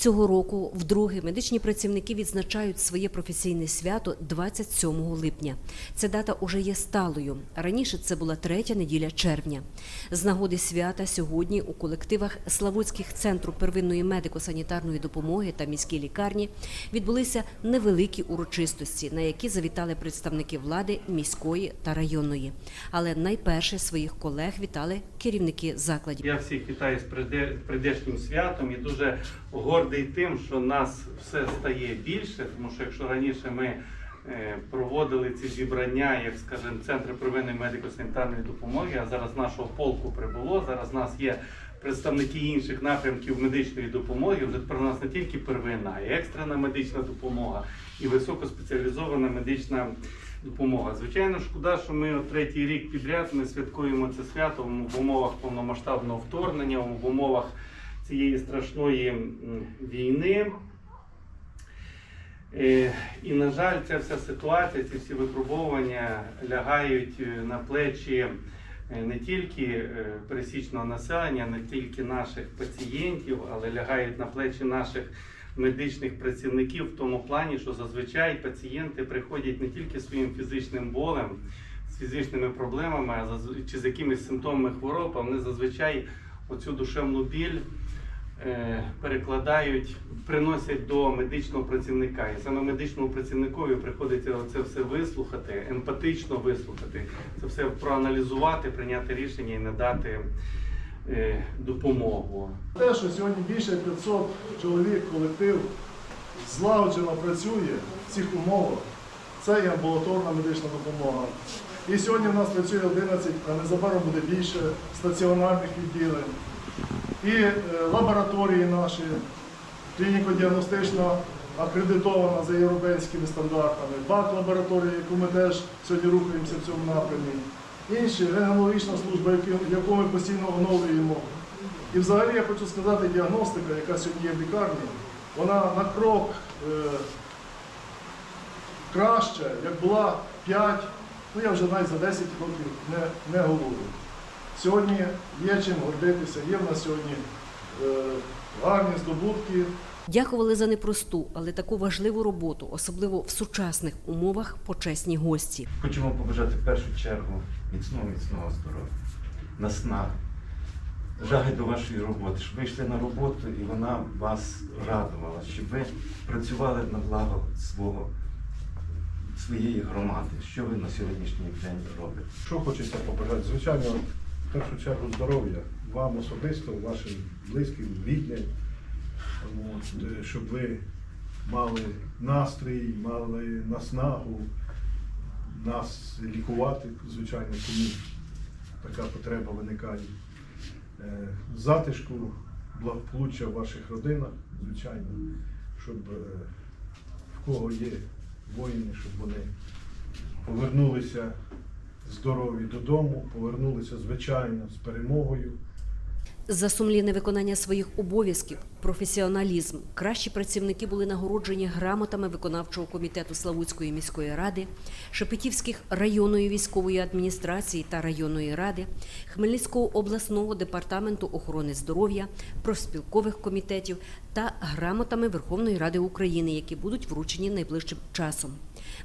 Цього року вдруге медичні працівники відзначають своє професійне свято 27 липня. Ця дата уже є сталою. Раніше це була третя неділя червня. З нагоди свята сьогодні у колективах Славутських центру первинної медико-санітарної допомоги та міській лікарні відбулися невеликі урочистості, на які завітали представники влади міської та районної. Але найперше своїх колег вітали керівники закладів. Я всіх вітаю з прийдешнім святом і дуже гордий тим, що нас все стає більше, тому що якщо раніше ми е, проводили ці зібрання, як скажімо, центри первинної медико-санітарної допомоги, а зараз нашого полку прибуло, зараз нас є представники інших напрямків медичної допомоги. Вже про нас не тільки первинна, а й екстрена медична допомога і високоспеціалізована медична допомога. Звичайно, шкода, що ми третій рік підряд ми святкуємо це свято в умовах повномасштабного вторгнення, в умовах цієї страшної війни. Е, І, на жаль, ця вся ситуація, ці всі випробовування лягають е, на плечі е, не тільки пересічного населення, не тільки наших пацієнтів, але лягають на плечі наших медичних працівників в тому плані, що зазвичай пацієнти приходять не тільки своїм фізичним болем, з фізичними проблемами, а чи з якимись симптомами хвороб, а вони зазвичай оцю душевну біль перекладають, приносять до медичного працівника. І саме медичному працівникові приходиться це все вислухати, емпатично вислухати, це все проаналізувати, прийняти рішення і надати е, допомогу. Те, що сьогодні більше 500 чоловік колектив злагоджено працює в цих умовах, це є амбулаторна медична допомога. І сьогодні в нас працює 11, а незабаром буде більше стаціонарних відділень. І е, лабораторії наші, клініко-діагностично акредитована за європейськими стандартами, БАК-лабораторія, яку ми теж сьогодні рухаємося в цьому напрямі. Інші генеалогічна служба, яку- яку ми постійно оновлюємо. І взагалі я хочу сказати, діагностика, яка сьогодні є в лікарні, вона на крок е, краще, як була 5, ну я вже навіть за 10 років не, не говорю. Сьогодні є чим гордитися, є в нас сьогодні е, гарні здобутки. Дякували за непросту, але таку важливу роботу, особливо в сучасних умовах, почесні гості. Хочемо побажати в першу чергу міцного, міцного здоров'я, насна, жаги до вашої роботи, щоб ви йшли на роботу і вона вас радувала, щоб ви працювали на благо свого, своєї громади. Що ви на сьогоднішній день робите? Що хочеться побажати? Звичайно, в першу чергу здоров'я вам особисто, вашим близьким, рідним, е, щоб ви мали настрій, мали наснагу нас лікувати, звичайно, тому така потреба виникає. Е, Затишку, благополуччя в ваших родинах, звичайно, щоб е, в кого є воїни, щоб вони повернулися здорові додому, повернулися звичайно з перемогою. За сумлінне виконання своїх обов'язків, професіоналізм, кращі працівники були нагороджені грамотами виконавчого комітету Славутської міської ради, Шепетівських районної військової адміністрації та районної ради, Хмельницького обласного департаменту охорони здоров'я, профспілкових комітетів та грамотами Верховної Ради України, які будуть вручені найближчим часом.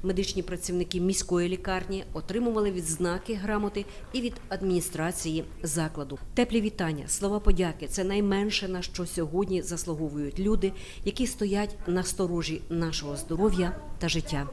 Медичні працівники міської лікарні отримували відзнаки грамоти і від адміністрації закладу. Теплі вітання, слова подяки це найменше на що сьогодні заслуговують люди, які стоять на сторожі нашого здоров'я та життя.